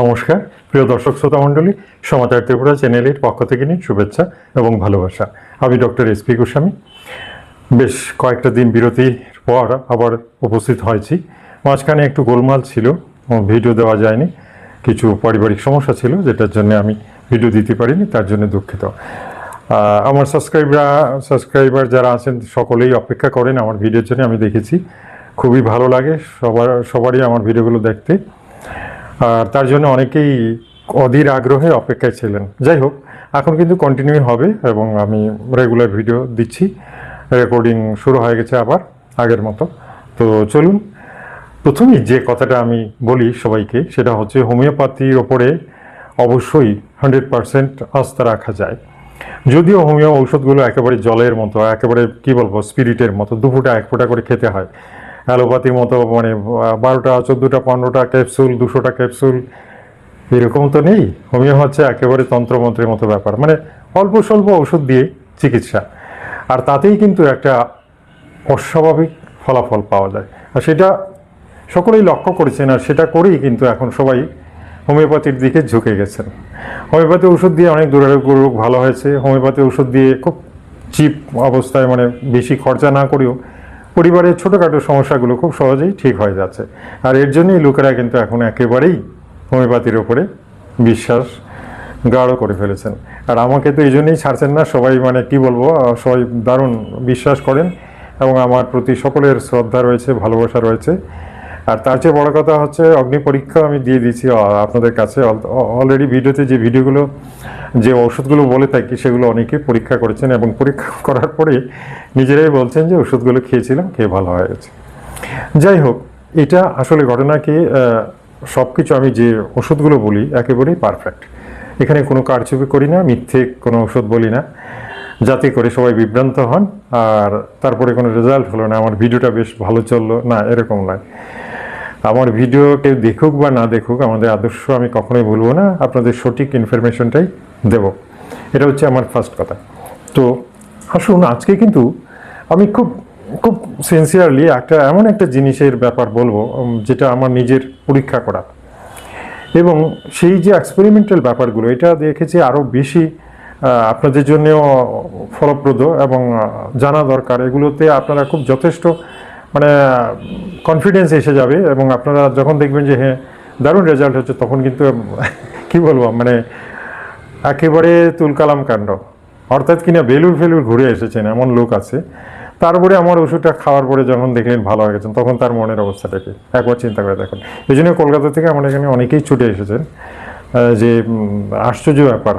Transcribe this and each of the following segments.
নমস্কার, প্রিয় দর্শক শ্রোতা মণ্ডলী, সমাচার ত্রিপুরা চ্যানেলের পক্ষ থেকে নিয়ে শুভেচ্ছা এবং ভালোবাসা। আমি ডক্টর এস পি গোস্বামী। বেশ কয়েকটা দিন বিরতির পর আবার উপস্থিত হয়েছি। মাঝখানে একটু গোলমাল ছিল ভিডিও দেওয়া যায়নি। কিছু পারিবারিক সমস্যা ছিল, যেটার জন্য আমি ভিডিও দিতে পারিনি, তার জন্য দুঃখিত। আমার সাবস্ক্রাইবার সাবস্ক্রাইবার যারা আছেন, সকলেই অপেক্ষা করেন আমার ভিডিওর জন্য। আমি দেখেছি, খুবই ভালো লাগে সবার, সবারই আমার ভিডিওগুলো দেখতে। আর তার জন্য অনেকেই অধীর আগ্রহে অপেক্ষায় ছিলেন। যাই হোক, এখন কিন্তু কন্টিনিউ হবে এবং আমি রেগুলার ভিডিও দিচ্ছি। রেকর্ডিং শুরু হয়ে গেছে আবার আগের মতো। তো চলুন, প্রথমেই যে কথাটা আমি বলি সবাইকে, সেটা হচ্ছে হোমিওপ্যাথির ওপরে অবশ্যই হান্ড্রেড পারসেন্ট আস্থা রাখা যায়। যদিও হোমিও ঔষধগুলো একেবারে জলের মতো, একেবারে কি বলব স্পিরিটের মতো, দু ফোঁটা, এক ফোঁটা করে খেতে হয়। অ্যালোপ্যাথির মতো মানে বারোটা, চোদ্দোটা, পনেরোটা ক্যাপসুল, দুশোটা ক্যাপসুল, এরকম তো নেই। হোমিও হচ্ছে একেবারে তন্ত্রমন্ত্রের মতো ব্যাপার। মানে অল্প স্বল্প ওষুধ দিয়ে চিকিৎসা। আর তাতেই কিন্তু একটা অস্বাভাবিক ফলাফল পাওয়া যায়। আর সেটা সকলেই লক্ষ্য করেছেন, আর সেটা করেই কিন্তু এখন সবাই হোমিওপ্যাথির দিকে ঝুঁকে গেছেন। হোমিওপ্যাথি ওষুধ দিয়ে অনেক দুরারোগ্য রোগ ভালো হয়েছে। হোমিওপ্যাথি ওষুধ দিয়ে খুব চিপ অবস্থায় মানে বেশি খরচা না করেও পরিবারের ছোটোখাটো সমস্যাগুলো খুব সহজেই ঠিক হয়ে যাচ্ছে। আর এর জন্যই লোকেরা কিন্তু এখন একেবারেই হোমিওপ্যাথির ওপরে বিশ্বাস গাঢ় করে ফেলেছেন। আর আমাকে তো এই জন্যই ছাড়ছেন না, সবাই মানে কি বলব সবাই দারুণ বিশ্বাস করেন এবং আমার প্রতি সকলের শ্রদ্ধা রয়েছে, ভালোবাসা রয়েছে। আর তার চেয়ে বড় কথা হচ্ছে অগ্নি পরীক্ষা আমি দিয়ে দিয়েছি আপনাদের কাছে। অলরেডি ভিডিওতে যে ভিডিওগুলো, যে ওষুধগুলো বলে থাকি, সেগুলো অনেকে পরীক্ষা করেছেন এবং পরীক্ষা করার পরে নিজেরাই বলছেন যে ওষুধগুলো খেয়েছিলাম, খেয়ে ভালো হয়ে গেছে। যাই হোক, এটা আসলে ঘটনা কি সব কিছু আমি যে ওষুধগুলো বলি, একেবারেই পারফেক্ট এখানে কোনো কারচুপি করি না, মিথ্যে কোনো ওষুধ বলি না। যাতে করে সবাই বিভ্রান্ত হন, আর তারপরে কোনো রেজাল্ট হলো না। আমার ভিডিওটা বেশ ভালো চলল। না, এরকম নয়। আমার ভিডিও কেউ দেখুক বা না দেখুক, আমাদের আদর্শ আমি কখনোই বলব না। আপনাদের সঠিক ইনফরমেশনটাই দেব। এটা হচ্ছে আমার ফার্স্ট কথা। তো, আসুন, আজকে কিন্তু আমি খুব খুব সিনসিয়ারলি একটা, এমন একটা জিনিসের ব্যাপার বলব যেটা আমার নিজের পরীক্ষা করা। এবং সেই যে এক্সপেরিমেন্টাল ব্যাপারগুলো, এটা দেখেছি আরও বেশি আপনাদের জন্যও ফলপ্রদ এবং জানা দরকার। এগুলোতে আপনারা খুব যথেষ্ট মানে কনফিডেন্স এসে যাবে এবং আপনারা যখন দেখবেন যে হ্যাঁ দারুণ রেজাল্ট হচ্ছে, তখন কিন্তু, কি বলব মানে একেবারে তুলকালাম কাণ্ড। অর্থাৎ কিনা বেলুর ফেলুর ঘুরে এসেছেন, এমন লোক আছে। তারপরে আমার ওষুধটা খাওয়ার পরে যখন দেখলেন ভালো হয়ে গেছেন, তখন তার মনের অবস্থাটা কি একবার চিন্তা করে দেখুন। এই জন্য কলকাতা থেকে আমার এখানে অনেকেই ছুটে এসেছেন। যে আশ্চর্য ব্যাপার।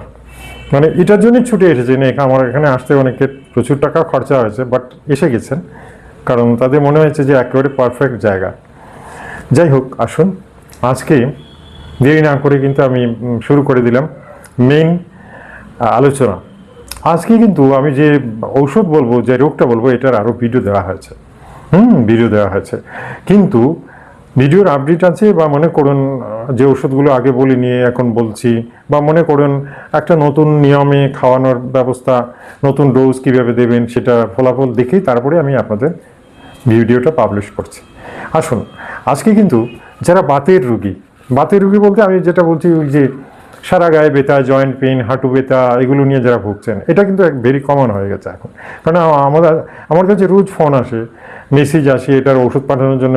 মানে এটার জন্যই ছুটে এসেছেন আমার এখানে আসতে অনেকের প্রচুর টাকা খরচা হয়েছে বাট এসে গেছেন। কারণ তাদের মনে হয়েছে যে একেবারে পারফেক্ট জায়গা। যাই হোক, আসুন। আজকে দেরি না করে কিন্তু আমি শুরু করে দিলাম মেইন আলোচনা। আজকে কিন্তু আমি যে ঔষধ বলব, যে রোগটা বলব, এটার আরও ভিডিও দেওয়া হয়েছে। হুম ভিডিও দেওয়া হয়েছে। কিন্তু ভিডিওর আপডেট আছে বা মনে করুন, যে ওষুধগুলো আগে বলি নিয়ে এখন বলছি, বা মনে করুন একটা নতুন নিয়মে খাওয়ানোর ব্যবস্থা, নতুন ডোজ কীভাবে দেবেন, সেটা ফলাফল দেখেই তারপরে আমি আপনাদের ভিডিওটা পাবলিশ করছি। আসুন, আজকে কিন্তু যারা বাতের রুগী বাতের রুগী বলতে আমি যেটা বলছি ওই যে সারা গায়ে ব্যথা জয়েন্ট পেন হাঁটু ব্যথা, এগুলো নিয়ে যারা ভুগছেন, এটা কিন্তু এক ভেরি কমন হয়ে গেছে এখন। কারণ আমাদের, আমার কাছে রোজ ফোন আসে মেসেজ আসে, এটার ওষুধ পাঠানোর জন্য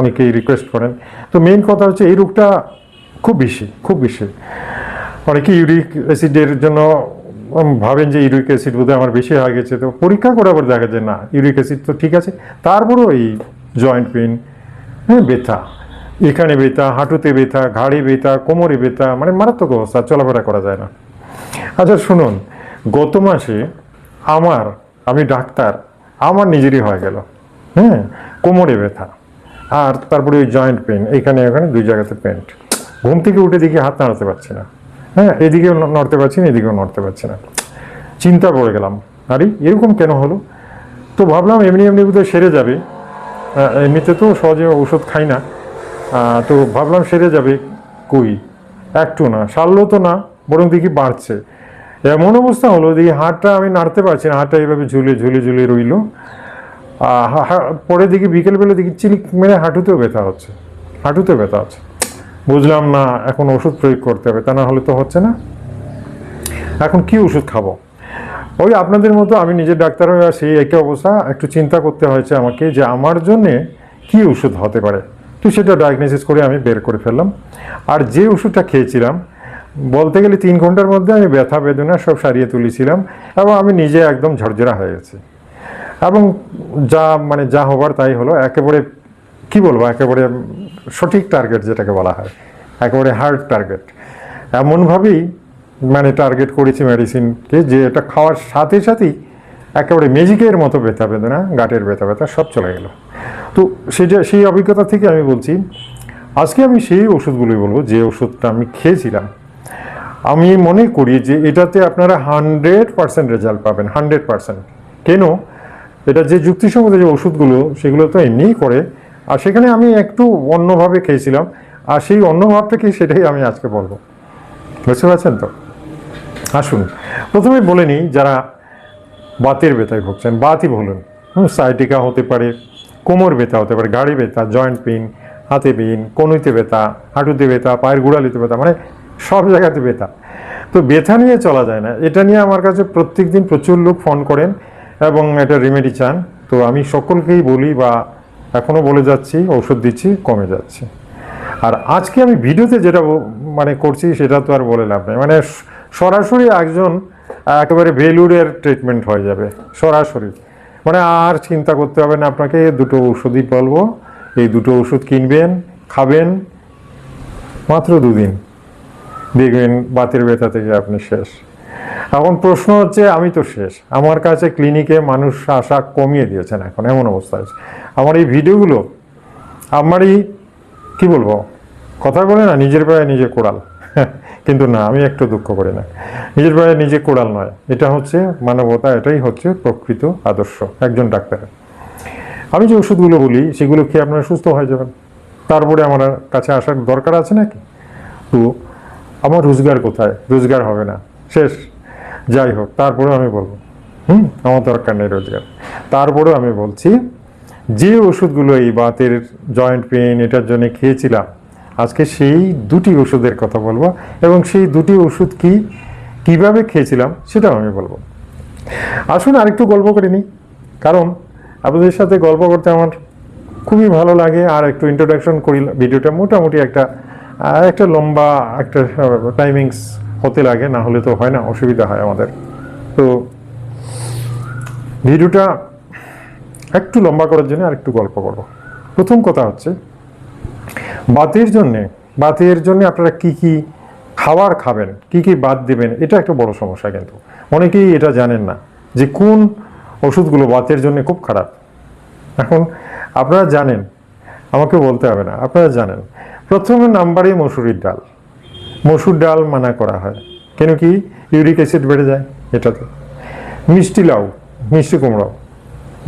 অনেকেই রিকোয়েস্ট করেন। তো মেইন কথা হচ্ছে এই রোগটা খুব বেশি খুব বেশি। অনেকে ইউরিক অ্যাসিডের জন্য ভাবেন যে ইউরিক অ্যাসিড বোধহয় আমার বেশি হয়ে গেছে, তো পরীক্ষা করে আবার দেখা যায়, না, ইউরিক অ্যাসিড তো ঠিক আছে। তারপরেও এই জয়েন্ট পেন হ্যাঁ ব্যথা, এখানে ব্যথা, হাঁটুতে ব্যথা, ঘাড়ে ব্যথা, কোমরে ব্যথা মানে মারাত্মক অবস্থা, চলাফেরা করা যায় না। আচ্ছা শুনুন, গত মাসে আমার, আমি ডাক্তার, আমার নিজেরই হয়ে গেল হ্যাঁ কোমরে ব্যথা, আর তারপরে ওই জয়েন্ট পেন এখানে দুই জায়গাতে পেন্ট। ঘুম থেকে উঠে দেখি হাত নাড়াতে পারছি না। হ্যাঁ এদিকেও নড়তে পারছি না, এদিকেও নড়তে পারছি না। চিন্তা পড়ে গেলাম, আরে, এরকম কেন হলো? তো ভাবলাম এমনি এমনি বোধহয় সেরে যাবে। এমনিতে তো সহজে ওষুধ খাই না। তো ভাবলাম সেরে যাবে কই? একটু না সারলো তো না, বরং দেখি বাড়ছে। এমন অবস্থা হলো, দেখি হাতটা আমি নাড়তে পারছি না হাতটা এইভাবে ঝুলে ঝুলে ঝুলে রইল। পরে দেখি বিকেলবেলা দেখি চিলিক মেরে হাঁটুতেও ব্যথা হচ্ছে হাঁটুতে ব্যথা হচ্ছে। বুঝলাম না, এখন ওষুধ প্রয়োগ করতে হবে, তা না হলে তো হচ্ছে না। এখন কি ওষুধ খাব? ওই আপনাদের মতো আমি নিজের ডাক্তার হয়ে আসি একই অবস্থা। একটু চিন্তা করতে হয়েছে আমাকে যে আমার জন্যে কি ওষুধ হতে পারে। তো সেটা ডায়াগনোসিস করে আমি বের করে ফেললাম। আর যে ওষুধটা খেয়েছিলাম, বলতে গেলে তিন ঘণ্টার মধ্যে আমি ব্যথা, বেদনা সব সারিয়ে তুলেছিলাম এবং আমি নিজে একদম ঝরঝরা হয়ে গেছি। এবং যা মানে যা হবার তাই হলো, একেবারে কি বলব? একেবারে সঠিক টার্গেট যেটাকে বলা হয়। একেবারে হার্ড টার্গেট এমনভাবেই মানে টার্গেট করেছি মেডিসিনকে যে এটা খাওয়ার সাথে সাথেই একেবারে ম্যাজিকের মতো ব্যথা বেদনা, গাটের ব্যথা ব্যথা সব চলে গেল। তো সেটা সেই অভিজ্ঞতা থেকে আমি বলছি, আজকে আমি সেই ওষুধগুলোই বলব, যে ওষুধটা আমি খেয়েছিলাম। আমি মনে করি যে এটাতে আপনারা হান্ড্রেড পার্সেন্ট রেজাল্ট পাবেন হান্ড্রেড পার্সেন্ট কেন? এটা যে যুক্তিসঙ্গত যে ওষুধগুলো, সেগুলো তো এমনিই করে আর সেখানে আমি একটু অন্যভাবে খেয়েছিলাম। আর সেই অন্যভাব থেকে সেটাই আমি আজকে বলব। বুঝতে পারছেন তো? আসুন। প্রথমে বলে নিই, যারা বাতের ব্যথায় ভুগছেন, বাতই বলুন। সাইটিকা হতে পারে, কোমর ব্যথা হতে পারে, গাড়ি ব্যথা, জয়েন্ট পেন হাতে পেন কনুইতে ব্যথা, হাঁটুতে ব্যথা, পায়ের গোড়ালিতে ব্যথা মানে সব জায়গাতে ব্যথা। তো ব্যথা নিয়ে চলা যায় না। এটা নিয়ে আমার কাছে প্রত্যেক দিন প্রচুর লোক ফোন করেন এবং এটা রেমেডি চান। তো আমি সকলকেই বলি বা এখনও বলে যাচ্ছি, ওষুধ দিচ্ছি, কমে যাচ্ছে। আর আজকে আমি ভিডিওতে যেটা মানে করছি সেটা তো আর বলে লাভ নেই। মানে সরাসরি একজন একেবারে ভেলুরের ট্রিটমেন্ট হয়ে যাবে, সরাসরি। মানে আর চিন্তা করতে হবে না আপনাকে, দুটো ওষুধই বলব। এই দুটো ওষুধ কিনবেন, খাবেন, মাত্র দুদিন। দেখবেন বাতের ব্যথা থেকে আপনি শেষ। এখন প্রশ্ন হচ্ছে, আমি তো শেষ। আমার কাছে ক্লিনিকে মানুষ আসা কমিয়ে দিয়েছেন এখন, এমন অবস্থা আছে আমার এই ভিডিওগুলো আমারই কি বলব, কথা বলে না, নিজের পায়ে নিজে কোড়াল। কিন্তু না, আমি একটু দুঃখ করি না। নিজের পায়ে নিজে কোড়াল নয়। এটা হচ্ছে মানবতা, এটাই হচ্ছে প্রকৃত আদর্শ, একজন ডাক্তারের। আমি যে ওষুধগুলো বলি, সেগুলো খেয়ে আপনারা সুস্থ হয়ে যাবেন। তারপরে আমার কাছে আসার দরকার আছে নাকি? তো, আমার রোজগার কোথায়? রোজগার হবে না। শেষ। যাই হোক, তারপরেও আমি বলব। হুম, আমার দরকার নেই রোজগার। তারপরেও আমি বলছি যে ওষুধগুলো এই বাতের জয়েন্ট পেন এটার জন্য খেয়েছিলাম, আজকে সেই দুটি ওষুধের কথা বলব এবং সেই দুটি ওষুধ কি, কীভাবে খেয়েছিলাম সেটাও আমি বলব। আসুন আরেকটু গল্প করে নিই, কারণ আপনাদের সাথে গল্প করতে আমার খুবই ভালো লাগে, আর একটু ইন্ট্রোডাকশন করি, ভিডিওটা মোটামুটি একটা একটা লম্বা একটা টাইমিংস হতে লাগে, না হলে তো হয় না, অসুবিধা হয় আমাদের। তো ভিডিওটা একটু লম্বা করার জন্য আর একটু গল্প করব। প্রথম কথা হচ্ছে, বাতের জন্যে, বাতের জন্য আপনারা কি কি খাবার খাবেন, কি কি বাদ দেবেন, এটা একটা বড় সমস্যা কিন্তু। অনেকেই এটা জানেন না যে কোন ওষুধগুলো বাতের জন্য খুব খারাপ। এখন আপনারা জানেন, আমাকে বলতে হবে না, আপনারা জানেন। প্রথমে নাম্বারে মসুরির ডাল। মসুর ডাল মানা করা হয়। কেন কি? ইউরিক অ্যাসিড বেড়ে যায় এটাতে। মিষ্টি লাউ, মিষ্টি কুমড়ো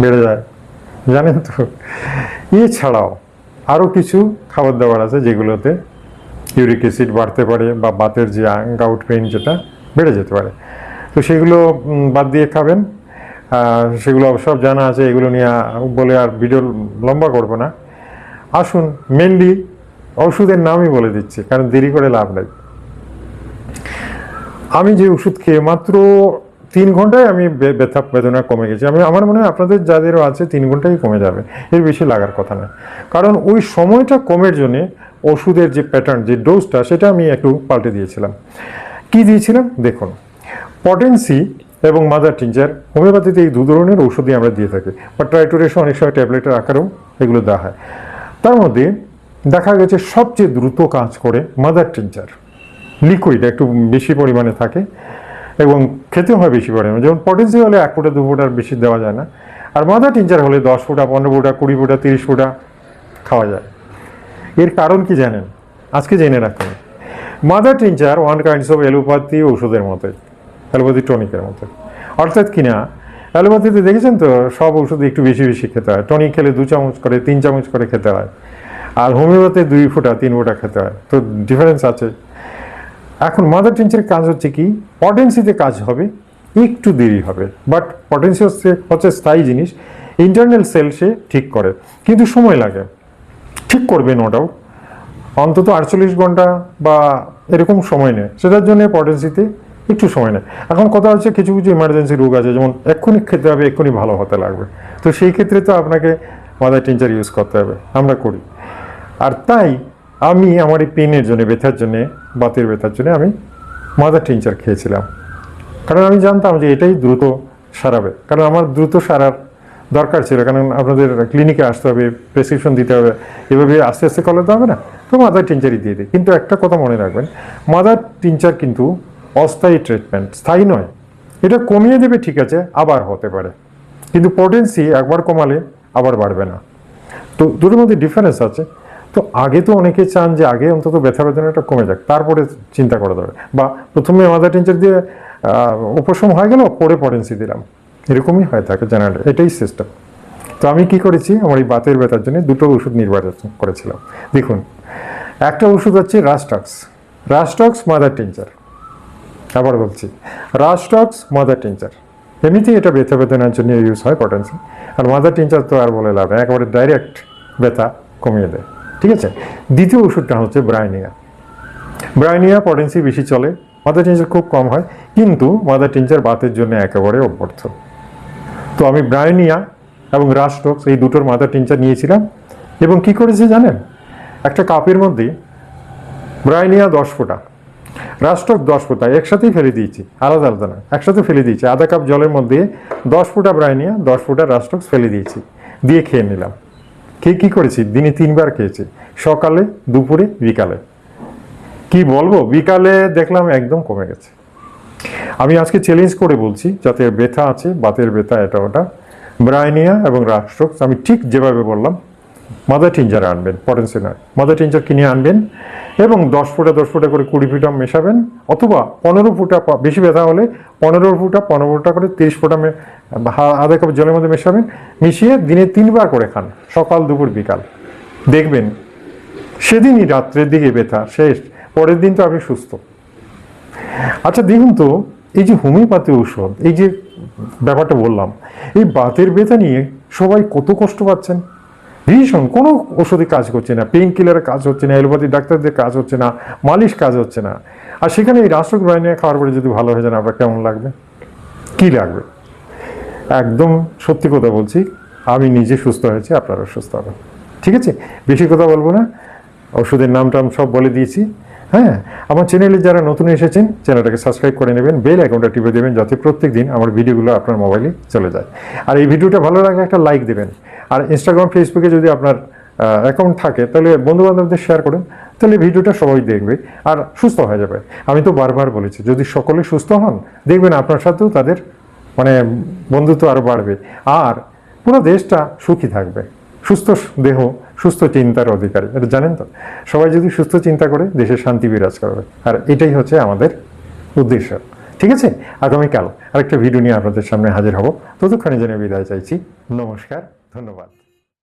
বেড়ে যায়। জানেন তো? এছাড়াও আরও কিছু খাবার দাবার আছে যেগুলোতে ইউরিক অ্যাসিড বাড়তে পারে বা বাতের যে গাউট পেইন যেটা বেড়ে যেতে পারে। তো সেগুলো বাদ দিয়ে খাবেন। সেগুলো সব জানা আছে, এগুলো নিয়ে বলে আর ভিডিও লম্বা করব না। আসুন মেনলি ওষুধের নামই বলে দিচ্ছি, কারণ দেরি করে লাভ নেই। আমি যে ওষুধ খেয়ে মাত্র তিন ঘন্টায় আমি ব্যথা বেদনা কমে গেছে। আমি, আমার মনে হয় আপনাদের যাদেরও আছে, তিন ঘন্টায় কমে যাবে। এর বেশি লাগার কথা নয়। কারণ ওই সময়টা কমের জন্যে ওষুধের যে প্যাটার্ন যে ডোজটা সেটা আমি একটু পাল্টে দিয়েছিলাম। কি দিয়েছিলাম? দেখুন পটেন্সি এবং মাদার টিঞ্চার হোমিওপ্যাথিতে এই দু ধরনের ওষুধই আমরা দিয়ে থাকি। বা ট্রাইটোরেশন অনেক সময় ট্যাবলেটের আকারেও এগুলো দেওয়া হয়। তার মধ্যে দেখা গেছে সবচেয়ে দ্রুত কাজ করে মাদার টিঞ্চার লিকুইড একটু বেশি পরিমাণে থাকে। এবং খেতে হয় বেশি পরিমাণে। যেমন পটেন্সি হলে এক ফুটা, দু ফুটার বেশি দেওয়া যায় না। আর মাদার টিঞ্চার হলে দশ ফুটা, পনেরো ফুটা, কুড়ি ফুটা, তিরিশ ফুটা খাওয়া যায়। এর কারণ কি জানেন? আজকে জেনে রাখুন। Mother tincture one kinds of allopathy ওষুধের মতোই, অ্যালোপ্যাথি টনিকের মতো অর্থাৎ কিনা অ্যালোপ্যাথিতে দেখেছেন তো, সব ওষুধ একটু বেশি বেশি খেতে হয়। টনিক খেলে দু চামচ করে, তিন চামচ করে খেতে হয়। আর হোমিওপ্যাথি দুই ফোঁটা, তিন ফোঁটা খেতে হয়। তো ডিফারেন্স আছে। এখন মাদার টেন্সের কাজ হচ্ছে কি পটেন্সিতে কাজ হবে, একটু দেরি হবে। বাট পটেন্সি হচ্ছে হচ্ছে স্থায়ী জিনিস ইন্টারনাল সেল সে ঠিক করে। কিন্তু সময় লাগে। ঠিক করবে নো ডাউট অন্তত আটচল্লিশ ঘণ্টা বা এরকম সময় নেয়। সেটার জন্য পটেন্সিতে একটু সময় নেয়। এখন কথা হচ্ছে কিছু কিছু ইমার্জেন্সি রোগ আছে, যেমন এক্ষুনি খেতে হবে, এক্ষুনি ভালো হতে লাগবে। তো সেই ক্ষেত্রে তো আপনাকে মাদার টিনচার ইউজ করতে হবে। আমরা করি। আর তাই আমি আমার এই পেনের জন্য, ব্যথার জন্য, বাতের ব্যথার জন্য আমি মাদার টিনচার খেয়েছিলাম। কারণ আমি জানতাম যে এটাই দ্রুত সারাবে। কারণ আমার দ্রুত সারার দরকার ছিল। কারণ আপনাদের ক্লিনিকে আসতে হবে, প্রেসক্রিপশন দিতে হবে, এভাবে আস্তে আস্তে করলে তো হবে না। তো মাদার টিনচারই দিয়ে দিই। কিন্তু একটা কথা মনে রাখবেন, মাদার টিনচার কিন্তু অস্থায়ী ট্রিটমেন্ট, স্থায়ী নয়। এটা কমিয়ে দেবে ঠিক আছে, আবার হতে পারে। কিন্তু পোটেন্সি একবার কমালে আবার বাড়বে না। তো দুটোর মধ্যে ডিফারেন্স আছে। তো আগে তো অনেকে চান যে আগে অন্তত ব্যথা বেদনাটা কমে যাক, তারপরে চিন্তা করা যাবে। বা প্রথমে মাদার টেঞ্চার দিয়ে উপশম হয়ে গেল, পরে পটেন্সি দিলাম। এরকমই হয় থাকে জেনারেল এটাই সিস্টেম তো আমি কি করেছি? আমার এই বাতের ব্যথার জন্য দুটো ওষুধ নির্বাচন করেছিলাম। দেখুন, একটা ওষুধ হচ্ছে রাস্টক্স রাস্টক্স মাদার টেঞ্চার আবার বলছি রাস্টক্স মাদার টিনচার। এমনিতেই এটা ব্যথা বেদনার জন্য ইউজ হয় পটেন্সি। আর মাদার টিনচার তো আর বলে লাভ একেবারে ডাইরেক্ট ব্যথা কমিয়ে দেয়। ঠিক আছে? দ্বিতীয় ওষুধটা হচ্ছে ব্রাইনিয়া। ব্রাইনিয়া পটেন্সি বেশি চলে, মাদার টিনচার খুব কম হয়, কিন্তু মাদার টিনচার বাতের জন্য একেবারে অভ্যর্থ। তো আমি ব্রাইনিয়া এবং রাস্টক্স এই দুটোর মাদার টিনচার নিয়েছিলাম, এবং কি করেছি জানেন? একটা কাপের মধ্যে ব্রাইনিয়া দশ ফোঁটা রাষ্ট্রক দশ ফোঁটা একসাথেই ফেলে দিয়েছি, আলাদা আলাদা না একসাথে ফেলে দিয়েছি। আধা কাপ জলের মধ্যে দশ ফোঁটা ব্রাইনিয়া, দশ ফোঁটা রাষ্ট্রক ফেলে দিয়েছি, দিয়ে খেয়ে নিলাম। খেয়ে কি করেছি? দিনে তিনবার খেয়েছি। সকালে, দুপুরে, বিকালে। কি বলব? বিকালে দেখলাম একদম কমে গেছে। আমি আজকে চ্যালেঞ্জ করে বলছি, যাতে ব্যথা আছে, বাতের ব্যথা, এটা ওটা। ব্রাইনিয়া এবং রাষ্ট্রক্স, আমি ঠিক যেভাবে বললাম মাদার টিঞ্জার আনবেন পটেন্সি নয় মাদার টিঞ্জার কিনে আনবেন এবং দশ ফুটা দশ ফুটা করে কুড়ি ফুটা মেশাবেন, অথবা পনেরো ফুটা বেশি ব্যথা হলে পনেরো ফুটা পনেরো ফুটা করে তিরিশ ফুটা আধা কাপ জলের মধ্যে মেশাবেন, মিশিয়ে দিনে তিনবার করে খান, সকাল, দুপুর, বিকাল। দেখবেন, সেদিনই রাত্রের দিকে ব্যথা শেষ, পরের দিন তো আপনি সুস্থ। আচ্ছা দেখুন তো, এই যে হোমিওপ্যাথি ঔষধ, এই যে ব্যাপারটা বললাম, এই বাতের ব্যথা নিয়ে সবাই কত কষ্ট পাচ্ছেন? ভীষণ, কোনো ওষুধে কাজ করছে না পেইন কিলারের কাজ হচ্ছে না এলোপ্যাথি ডাক্তারদের কাজ হচ্ছে না, মালিশ কাজ হচ্ছে না। আর সেখানে এই রাষ্ট্রক ব্রাইনিয়া খাওয়ার পরে যদি ভালো হয়ে যান আপনার কেমন লাগবে? কি লাগবে? একদম সত্যি কথা বলছি, আমি নিজে সুস্থ হয়েছি আপনারা সুস্থ হবেন। ঠিক আছে? বেশি কথা বলব না, ওষুধের নাম টাম সব বলে দিয়েছি। হ্যাঁ আমার চ্যানেলে যারা নতুন এসেছেন, চ্যানেলটাকে সাবস্ক্রাইব করে নেবেন, বেল অ্যাকাউন্টটা টিপে দেবেন, যাতে প্রত্যেক দিন আমার ভিডিওগুলো আপনার মোবাইলে চলে যায়। আর এই ভিডিওটা ভালো লাগলে একটা লাইক দেবেন। আর ইনস্টাগ্রাম ফেসবুকে যদি আপনার অ্যাকাউন্ট থাকে, তাহলে বন্ধু বান্ধবদের শেয়ার করুন, তাহলে ভিডিওটা সবাই দেখবে আর সুস্থ হয়ে যাবে। আমি তো বারবার বলেছি, যদি সকলে সুস্থ হন, দেখবেন আপনার সাথেও তাদের মানে বন্ধুত্ব আরও বাড়বে। আর পুরো দেশটা সুখী থাকবে। সুস্থ দেহ, সুস্থ চিন্তার অধিকারী। এটা জানেন তো? সবাই যদি সুস্থ চিন্তা করে, দেশে শান্তি বিরাজ করবে। আর এটাই হচ্ছে আমাদের উদ্দেশ্য। ঠিক আছে? আগামীকাল আরেকটা ভিডিও নিয়ে আপনাদের সামনে হাজির হব। ততক্ষণে জেনে বিদায় চাইছি। নমস্কার। ধন্যবাদ